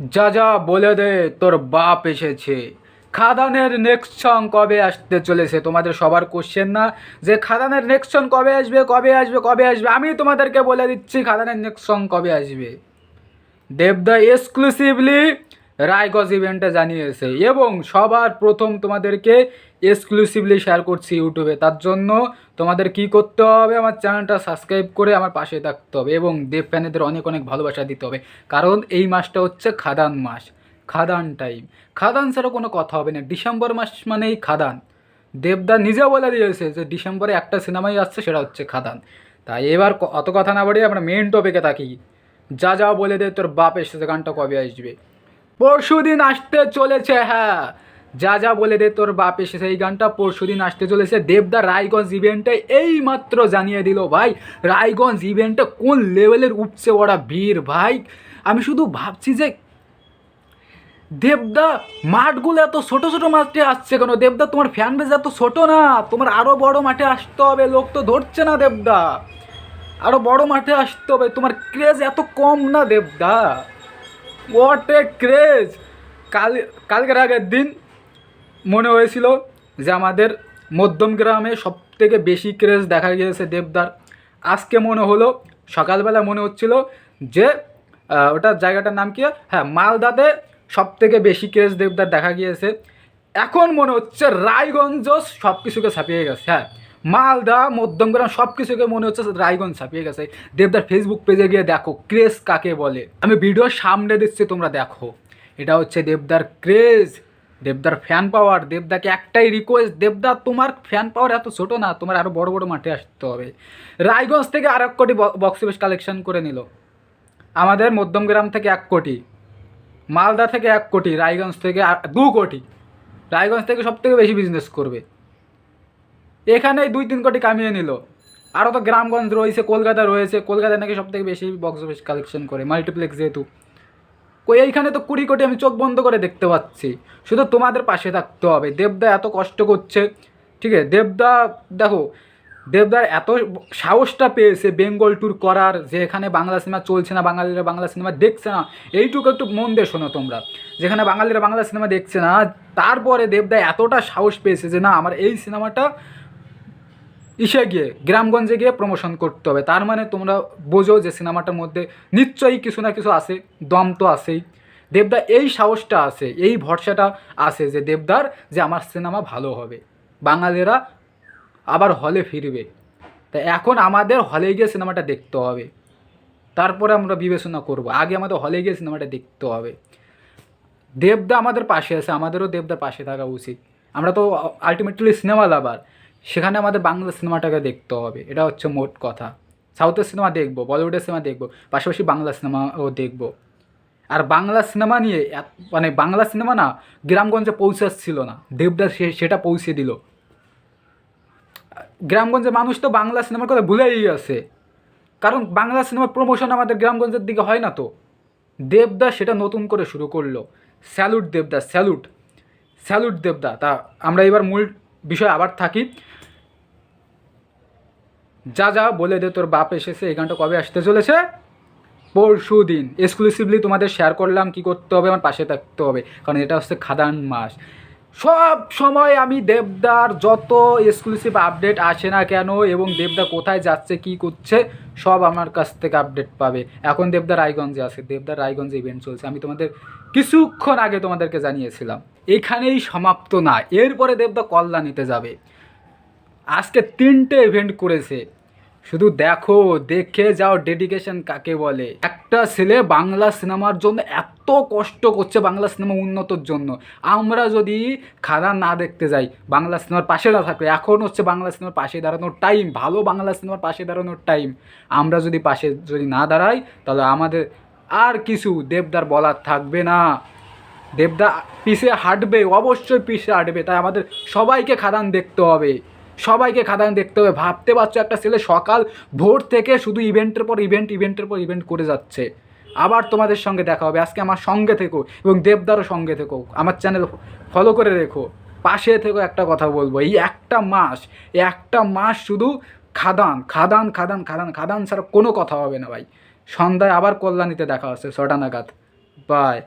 যা যা বলে দে, তোর বাপ এসেছে। খাদানের নেক্সট সং কবে আসতে চলেছে? তোমাদের সবার কোশ্চেন না? যে খাদানের নেক্সট সং কবে আসবে কবে আসবে কবে আসবে? আমি তোমাদেরকে বলে দিচ্ছি, খাদানের নেক্সট সং কবে আসবে। দেবদা এক্সক্লুসিভলি রায়গঞ্জ ইভেন্টে জানিয়েছে, এবং সবার প্রথম তোমাদেরকে এক্সক্লুসিভলি শেয়ার করছি ইউটিউবে। তার জন্য তোমাদের কি করতে হবে? আমার চ্যানেলটা সাবস্ক্রাইব করে আমার পাশে থাকতে হবে, এবং দেব ফ্যানেদের অনেক অনেক ভালোবাসা দিতে হবে। কারণ এই মাসটা হচ্ছে খাদান মাস, খাদান টাইম খাদান ছাড়া কোনো কথা হবে না। ডিসেম্বর মাস মানেই খাদান। দেবদা নিজে বলে দিয়েছে যে, ডিসেম্বরে একটা সিনেমাই আসছে, সেটা হচ্ছে খাদান। তাই এবার অত কথা না বাড়িয়ে আমরা মেন টপিকে থাকি। যা যা বলে দে, তোর বাপ এসেছে, গানটা কবে আসবে? পরশু দিন আসতে চলেছে হ্যাঁ। যা যা বলে দে তোর বাপ এসেছে এই গানটা পরশু দিন আসতে চলেছে। দেবদা রায়গঞ্জ ইভেন্টে এই মাত্র জানিয়ে দিল, ভাই, রায়গঞ্জ ইভেন্টে কোন লেভেলের উপচে ওরা ভিড়, ভাই? আমি শুধু ভাবছি যে দেবদা মাঠগুলো এত ছোট ছোট মাঠে আসছে কেন? দেবদা, তোমার ফ্যান বেজ এত ছোট না? তোমার আরও বড় মাঠে আসতে হবে, লোক তো ধরছে না দেবদা। আরও বড় মাঠে আসতে হবে, তোমার ক্রেজ এত কম না দেবদা? হোয়াট এ ক্রেজ কাল, কালকের আগের দিন মনে হয়েছিল যে আমাদের মধ্যম গ্রামে সব থেকে বেশি ক্রেজ দেখা গিয়েছে দেবদার। আজকে মনে হলো, সকালবেলা মনে হচ্ছিল যে ওটার জায়গাটার নাম কি? হ্যাঁ মালদাতে সব থেকে বেশি ক্রেজ দেবদার দেখা গিয়েছে। এখন মনে হচ্ছে রায়গঞ্জ সব কিছুকে ছাপিয়ে গেছে। হ্যাঁ মালদা, মধ্যমগ্রাম সব কিছুকে মনে হচ্ছে রায়গঞ্জ ছাপিয়ে গেছে। দেবদার ফেসবুক পেজে গিয়ে দেখো ক্রেজ কাকে বলে? আমি ভিডিও সামনে দিচ্ছি, তোমরা দেখো। এটা হচ্ছে দেবদার ক্রেজ দেবদার ফ্যান পাওয়ার দেবদাকে একটাই রিকোয়েস্ট দেবদা, তোমার ফ্যান পাওয়ার এত ছোট না, তোমার আরও বড় বড় মাঠে আসতে হবে। রায়গঞ্জ থেকে আর এক কোটি বক্স অফিস কালেকশন করে নিল। আমাদের মধ্যমগ্রাম থেকে এক কোটি, মালদা থেকে এক কোটি, রায়গঞ্জ থেকে দু কোটি। রায়গঞ্জ থেকে সব থেকে বেশি বিজনেস করবে। এখানেই দুই তিন কোটি কামিয়ে নিল। আরও তো গ্রামগঞ্জ রয়েছে, কলকাতা রয়েছে। কলকাতায় নাকি সব থেকে বেশি বক্স অফিস কালেকশন করে মাল্টিপ্লেক্স যেহেতু। এইখানে তো কুড়ি কোটি আমি চোখ বন্ধ করে দেখতে পাচ্ছি। শুধু তোমাদের পাশে থাকতে হবে। দেবদা এত কষ্ট করছে, ঠিক আছে? দেবদা, দেখো, দেবদার এত সাহসটা পেয়েছে বেঙ্গল ট্যুর করার, যে এখানে বাংলা সিনেমা চলছে না, বাঙালিরা বাংলা সিনেমা দেখছে না। এইটুকু একটু মন দিয়ে শোনো তোমরা। যেখানে বাঙালিরা বাংলা সিনেমা দেখছে না, তারপরে দেবদা এতটা সাহস পেয়েছে যে না, আমার এই সিনেমাটা ইসে গিয়ে, গ্রামগঞ্জে গিয়ে প্রমোশন করতে হবে। তার মানে তোমরা বোঝো যে সিনেমাটার মধ্যে নিশ্চয়ই কিছু না কিছু আছে, দম তো আছেই। দেবদা, এই সাহসটা আছে, এই ভরসাটা আছে যে দেবদার যে আমার সিনেমা ভালো হবে। বাঙালিরা আবার হলে ফিরবে। তা এখন আমাদের হলে গিয়ে সিনেমাটা দেখতে হবে। তারপরে আমরা বিবেচনা করব। আগে আমাদের হলে গিয়ে সিনেমাটা দেখতে হবে। দেবদা আমাদের পাশে আছে, আমাদেরও দেবদার পাশে থাকা উচিত। আমরা তো আলটিমেটলি সিনেমা লাভার সেখানে আমাদের বাংলা সিনেমাটাকে দেখতে হবে। এটা হচ্ছে মোট কথা। সাউথের সিনেমা দেখব, বলিউডের সিনেমা দেখব, পাশাপাশি বাংলা সিনেমাও দেখব। আর বাংলা সিনেমা নিয়ে মানে বাংলা সিনেমা না, গ্রামগঞ্জে পৌঁছাচ্ছিল না। দেবদাস সেটা পৌঁছে দিল। গ্রামগঞ্জের মানুষ তো বাংলা সিনেমার কথা ভুলেই গেছে কারণ বাংলা সিনেমার প্রমোশন আমাদের গ্রামগঞ্জের দিকে হয় না তো। দেবদাস সেটা নতুন করে শুরু করল। স্যালুট দেবদা স্যালুট। স্যালুট দেবদা, তা আমরা এবার মূল বিষয় আবার থাকি। যা যা বলে দে, তোর বাপ এসেছে, এই গানটা কবে আসতে চলেছে? পরশু দিন এক্সক্লুসিভলি তোমাদের শেয়ার করলাম, কি করতে হবে, আমার পাশে থাকতে হবে, কারণ এটা হচ্ছে খাদান মাস। সব সময় আমি দেবদার, যত এক্সক্লুসিভ আপডেট আসে না কেন, এবং দেবদা কোথায় যাচ্ছে, কি করছে, সব আমার কাছ থেকে আপডেট পাবে। এখন দেবদা রায়গঞ্জে আছে, দেবদা রায়গঞ্জে ইভেন্ট চলছে। আমি তোমাদের কিছুক্ষণ আগে তোমাদেরকে জানিয়েছিলাম, এখানেই সমাপ্ত না, এরপরে দেবদা কল্যাণীতে যাবে। আজকে তিনটে ইভেন্ট করেছে। শুধু দেখো, দেখে যাও ডেডিকেশন কাকে বলে। একটা ছেলে বাংলা সিনেমার জন্য এত কষ্ট করছে বাংলা সিনেমা উন্নতর জন্য। আমরা যদি খারাপ না দেখতে যাই, বাংলা সিনেমার পাশে না থাকলে, এখন হচ্ছে বাংলা সিনেমার পাশে দাঁড়ানোর টাইম ভালো বাংলা সিনেমার পাশে দাঁড়ানোর টাইম আমরা যদি পাশে যদি না দাঁড়াই, তাহলে আমাদের আর কিছু দেবদার বলার থাকবে না। দেবদা পিছে হাঁটবে, অবশ্যই পিছে হাঁটবে, তাই আমাদের সবাইকে খাদান দেখতে হবে। সবাইকে খাদান দেখতে হবে। ভাবতে পারছ একটা ছেলে সকাল ভোর থেকে শুধু ইভেন্টের পর ইভেন্ট, ইভেন্টের পর ইভেন্ট করে যাচ্ছে। আবার তোমাদের সঙ্গে দেখা হবে। আজকে আমার সঙ্গে থেকো এবং দেবদারও সঙ্গে থেকো। আমার চ্যানেল ফলো করে রেখো। পাশে থেকো একটা কথা বলব। এই একটা মাস একটা মাস শুধু খাদান খাদান খাদান খাদান খাদান ছাড়া কোনো কথা হবে না ভাই। সন্ধ্যায় আবার কল্যাণীতে দেখা হচ্ছে ছটা নাগাদ। বাই